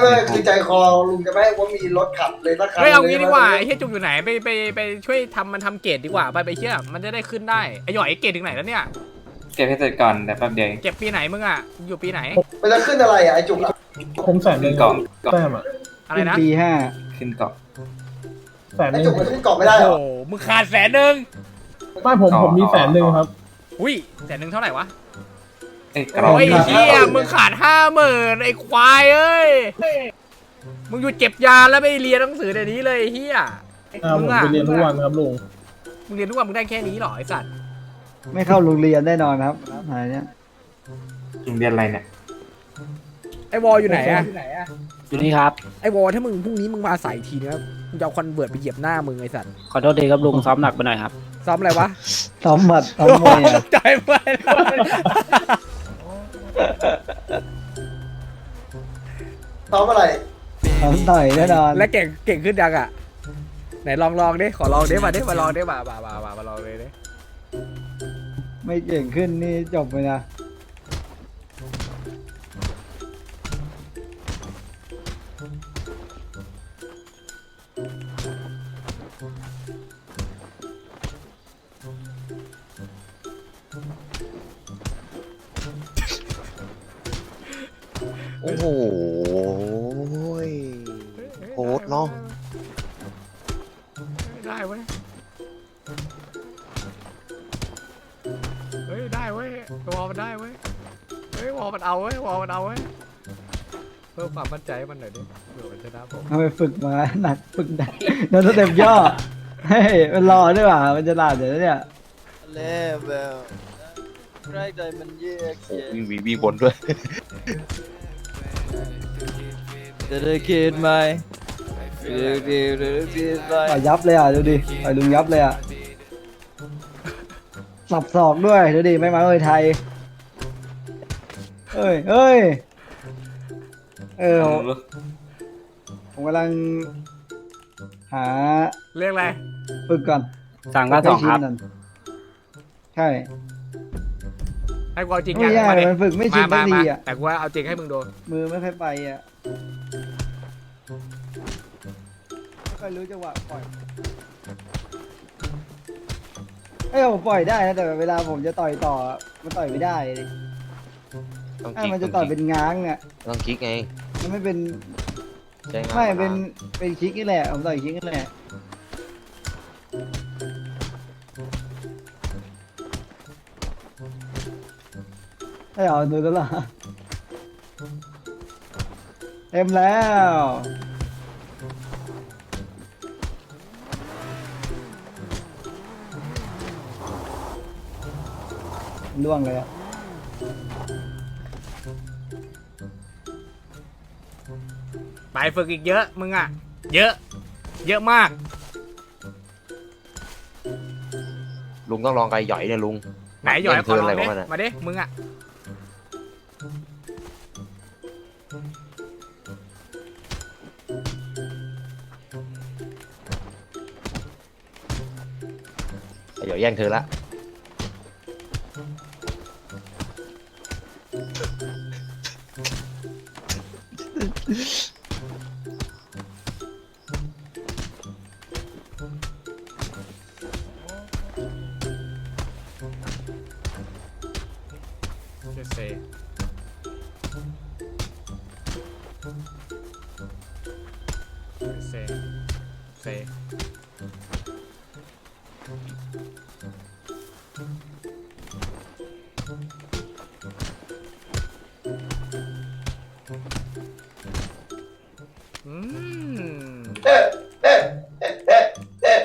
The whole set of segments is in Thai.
ไม่คือใจคอลุงจะไม่ให้ว่ามีรถขับเลยสักคันเฮ้ยเอางี้ดีกว่าลไอ้เฮียจุกอยู่ไหนไปไปไปช่วยทำมันทำเกรดดีกว่าไปไปเชี่ยมันจะได้ขึ้นได้ไอ้หยอยไอ้เกรดถึงไหนแล้วเนี่ยเก็บให้เสร็จก่อนแต่แป๊บเดียวเองเก็บปีไหนมึงอะอยู่ปีไหนมันจะขึ้นอะไรอะไอ้จุกอะผมแสนหขึ้นึ่นงกล่องกล่องแต้มอะอะไรนะปีห้าขึ้นกล่อง แสนหไอ้นึ่งจุกมันขึ้นเกาะไม่ได้เหรโอ้อโหมึงขาดแสนหนึ่งไม่ผมผมมีแสนหนึ่งครับ อุ้ยแสนหนึ่งเท่าไหร่วะ เอ้ยกล่องโอ้ยไอ้เฮียมึงขาดห้าหมื่นไอ้ควายเอ้ย มึงอยู่เจ็บยาแล้วไม่เรียนหนังสือเดี๋ยวนี้เลยไอ้เฮียอ่าผมไปเรียนทุกวันครับลุงมึงเรียนทุกวันมึงได้แค่นี้เหรอไอ้สัตว์ ไม่เข้าโรงเรียนแน่นอนครับหายเนี่ยโรงเรียนอะไรเนี่ยไอ้วอลอยู่ไหนอะอยู่นี่ครับ ไอ้วอลถ้ามึงพรุ่งนี้มึงมาใส่ทีนะมึงจะเอาคอนเวิร์ตไปเหยียบหน้ามึงไอ้สัตว์ ขอโทษทีครับลุงซ้อมหนักไปหน่อยครับซ้อมอะไรวะ ซ้อมหมัดซ้อมมวยอะ ใจไป ซ้อมอะไรซ้อมต่อยแน่นอนและเก่งเก่งขึ้นยังอะ ไหนลองลองดิขอลองดิมาดิมาลองดิมามามามามาลองเลยดิไม่เก่งขึ้นนี่จบเลยนะ โหดเนาะได้เว้ย เฮ้ยได้เว้ยวอลมันได้เว้ย เฮ้ยวอลมันเอาเว้ยวอลมันเอาเว้ย เพิ่มความมั่นใจให้มันหน่อยดิเผื่อมันชนะผมเอาไปฝึกมา หนักฝึกหนักโดนสเต็ปย่อ เฮ้ย มันรอด้วยว่ะมันจะลาดเดี๋ยวเนี่ยเล่เบลไรใจมันเยือกวิ่งวิ่งวิ่งบนด้วย จะได้คิดไหมจะได้คิดจะได้คิดไหม ต่อยยับเลยอะดูดิต่อยลุงยับเลยอะสับศอกด้วยดูดิไม่มาเอ้ยไทยเอ้ยเอ้ยเออผมผมกำลัง หาเรียกอะไรฝึกก่อนสั่งก็สองครับใช่ให้กูเอาจริงยังใช่มาดิมันฝึกไม่ชินสัมากทีอะแต่กูว่าเอาจริงให้มึงดูมือไม่ค่อยไปอะ อยรู้จังหวะปล่อยไอ้ยผมปล่อยได้นะแต่เวลาผมจะต่อยต่อมันต่อยไม่ได้ดิต้องถ้ากิ๊กมันจะต่อยเป็นง้างอะต้องกิ๊กไงมันไม่เป็นใช้งานไม่เป็นเป็นคิกนี่แหละผมต่อยคิกนี่แหละให้เอาดูแล้วล่ะเต็มแล้ว ล่วงเลยอะไปฝึกอีกเยอะมึงอะเยอะ เยอะมาก ลุงต้องลองไกหย่อยเนี่ยลุงไหนหยอยขอเทิลนองอะไรดิของมันอะมาดิมึงอะไกหย่อยแย่งเธอละ อืมเอ๊ะเอ๊ะเอ๊ะเอ๊ะเอ๊ะ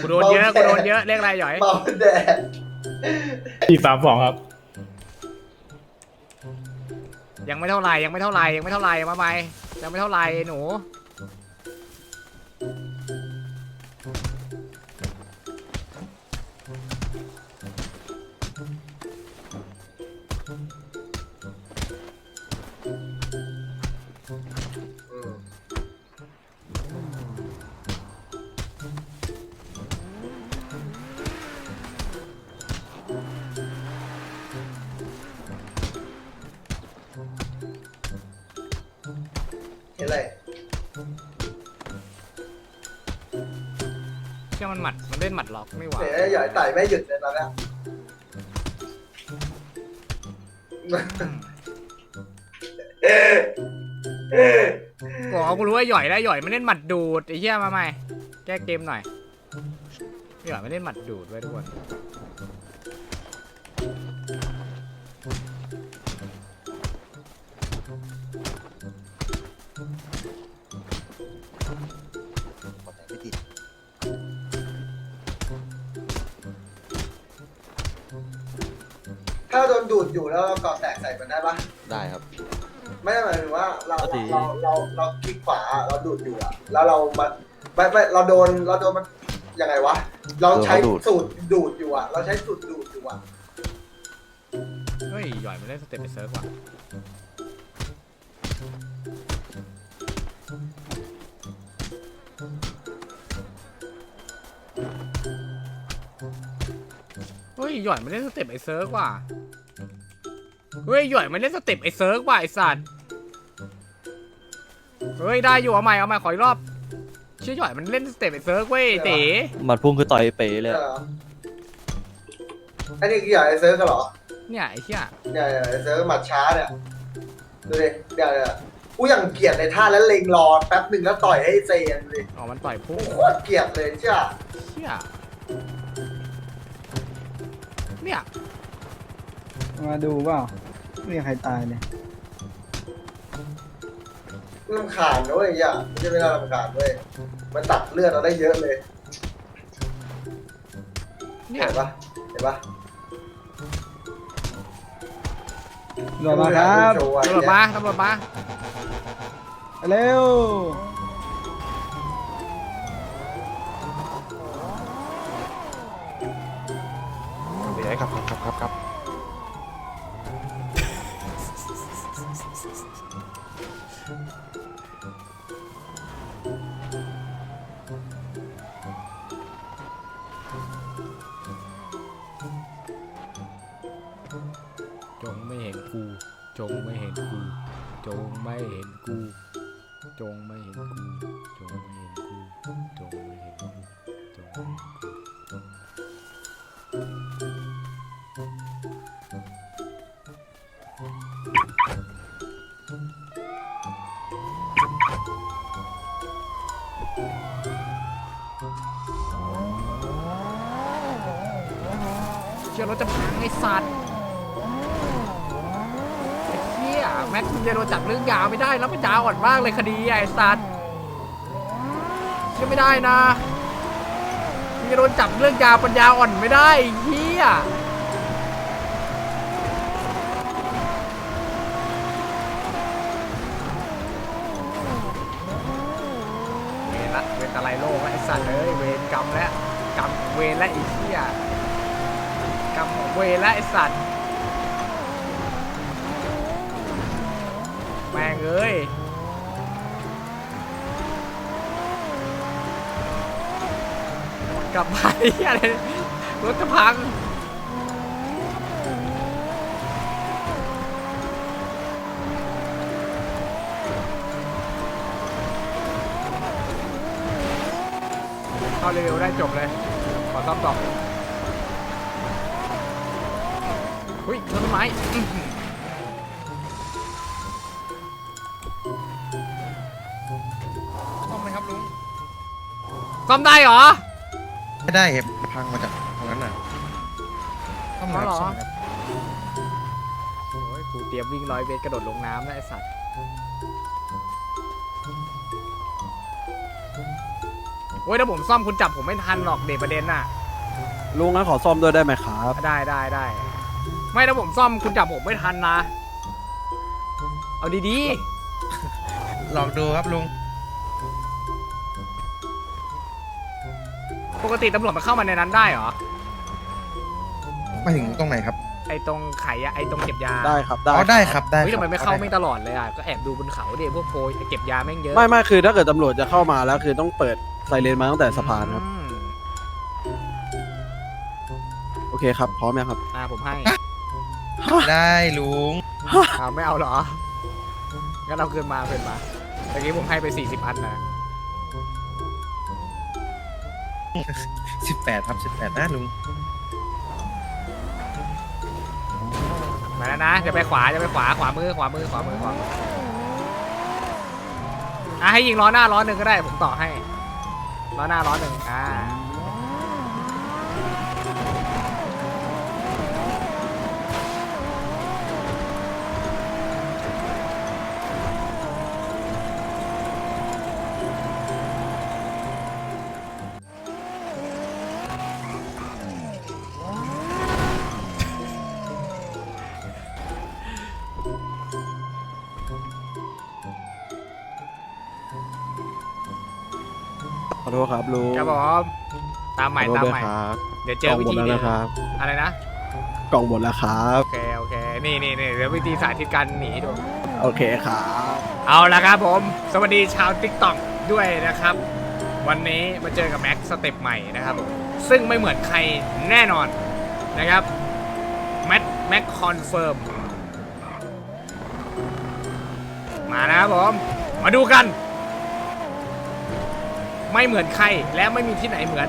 กูโดนเยอะกูโดนเยอะเรียกอะไรหยอย เมาแดดสี่สามสองครับ ยังไม่เท่าไหรยังไม่เท่าไหรยังไม่เท่าไหรมาใหม่ยังไม่เท่าไหรหนู เห็นอะไรเชื่อมันหมัด มันเล่นหมัดล็อกไม่หวาเห็นไอ้หย่อยไต่ไม่หยุดเลยตอนเนี้ยบอกกูรู้ว่าหย่อยได้หย่อยมันเล่นหมัดดูดไอ้เหี้ยมาใหม่ แก้เกมหน่อยหย่อยมันเล่นหมัดดูดไว้ทุกคน โดนดูดอยู่แล้วเราเกาะแตกใส่มันได้ปะได้ครับ ไม่ได้หมายถึงว่าเราปกติเราเราเราคลิกขวาเราดูดอยู่อะแล้วเรามาไม่ไม่เราโดนเราโดนมันยังไงวะเราใช้สูตรดูดอยู่อะเราใช้สูตรดูดอยู่อะเฮ้ย หย่อยมันเล่นสเต็ปไปเซิร์ฟว่ะเฮ้ย หย่อยมันเล่นสเต็ปไอเซิร์ฟว่ะ เฮ้ยหย่อยมันเล่นสเต็ปไอเซิร์ฟว่ะไอสัตว์เฮ้ยได้อยู่เอาใหม่เอาใหม่ขออีกรอบเชื่อหย่อยมันเล่นสเต็ปไอเซิร์ฟเว้ยเต๋หมัดพุ่งคือต่อยเป๋เลยใช่เหรออันนี้คือใหญ่เซิร์ฟกันเหรอเนี่ยไอ้เหี้ยเนี่ยเนี่ยเซิร์ฟหมัดช้าเนี่ยดูดิเดี๋ยวเดี๋ยวกูยังเกลียดในท่าแล้วเล็งรอแป๊บหนึ่งแล้วต่อยให้เซนเลยอ๋อมันต่อยพุ่งโคตรเกลียดเลยเจ้าเชี่ยเนี่ยมาดูเปล่า ไม่มีใครตายเลยลำคาญนะเว้ยอย่าไม่ใช่ไม่น่ารำคาญเว้ยมันตัดเลือดเราได้เยอะเลยเนี่ยเห็นปะเห็นปะรอมาครับโชว์อะตำรวจมาตำรวจมา เร็ว จงไม่เห็นกู จงไม่เห็นกู จงไม่เห็นกู จงไม่เห็นกู จงไม่เห็นกู จงไม่เห็นกู จง สัตว์ไอ้เหี้ยแม็กซ์จะโดนจับเรื่องยาวไม่ได้แล้วมันยาวอ่อนมากเลยคดีไอ้สัตว์เชื่อไม่ได้นะมึงจะโดนจับเรื่องยาวปัญญาอ่อนไม่ได้ไอ้เหี้ยเวรละเวรอะไรโลกละไอ้สัตว์เอ้ยเวรกรรมแล้วกรรมเวรและไอ้เหี้ย รรมของเวและไอสัตว์แม่งเอ้ยกลับมาไอ้เหี้ยอะไรรถจะพังเข้าเร็วได้จบเลย ขอซ่อมต่อ อุ้ยต้นไม้อื้อหือซ่อมไหมครับลุงซ่อมได้เหรอ ไม่ได้ครับพังมาจากตรงนั้นน่ะซ่อมอ๋อเหรอซ่อมครับโอ้ยกูเตรียมวิ่งร้อยเมตรกระโดดลงน้ำแล้วไอ้สัตว์ โอ้ยถ้าผมซ่อมคุณจับผมไม่ทันหรอกเด็ประเด็นน่ะลุงงั้นขอซ่อมด้วยได้ไหมครับ ได้ได้ได้ ไม่ถ้าผมซ่อมคุณจับผมไม่ทันนะ เอาดีลองดูครับลุง ๆ ปกติตำรวจมันเข้ามาในนั้นได้เหรอ มาถึงตรงไหนครับไอ้ตรงไขอะไอ้ตรงเก็บยาได้ครับได้อ๋อได้ครับได้เฮ้ยคทำรับไมไม่เข้าด้ไม่ตลอดเลยอะ ก็แอบดูบนเขาดิพวกโพยเก็บยาแม่งเยอะไม่ไม่คือถ้าเกิดตำรวจจะเข้ามาแล้วคือต้องเปิดไซเรนมาตั้งแต่สะพานครับอืมโอเคครับพร้อมยังครับอ่าผมให้ ได้ลุงอ่าไม่เอาเหรอ งั้นเอาคืนมาคืนมาเมื่อกี้ผมให้ไป 40 อันนะสิบแปดครับสิบแปดนะลุงมาแล้วนะจะไปขวาจะไปขวาขวามือขวามือขวามือขวามืออะให้ยิงล้อหน้าล้อหนึ่งก็ได้ผมต่อให้ล้อหน้าล้อหนึ่งอ่า อโทษครับลุงครับผมตามใหม่ขอโทษตามด้วยใหม่ ครับเดี๋ยวเจกล่อองวิหมดธีแล้วเดียนะครับ อะไรนะ กล่องหมดแล้วครับ โอเคโอเค นี่นี่นี่เดี๋ยววิธีสาธิตการหนีดู โอเคครับ เอาละครับผม สวัสดีชาวติ๊กต็อกด้วยนะครับ วันนี้มาเจอกับแม็กสเต็ปใหม่นะครับผมซึ่งไม่เหมือนใครแน่นอนนะครับ แม็กแม็กคอนเฟิร์ม มานะครับผม มาดูกัน ไม่เหมือนใครและไม่มีที่ไหนเหมือน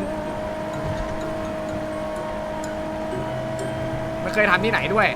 ไม่เคยทำที่ไหนด้วย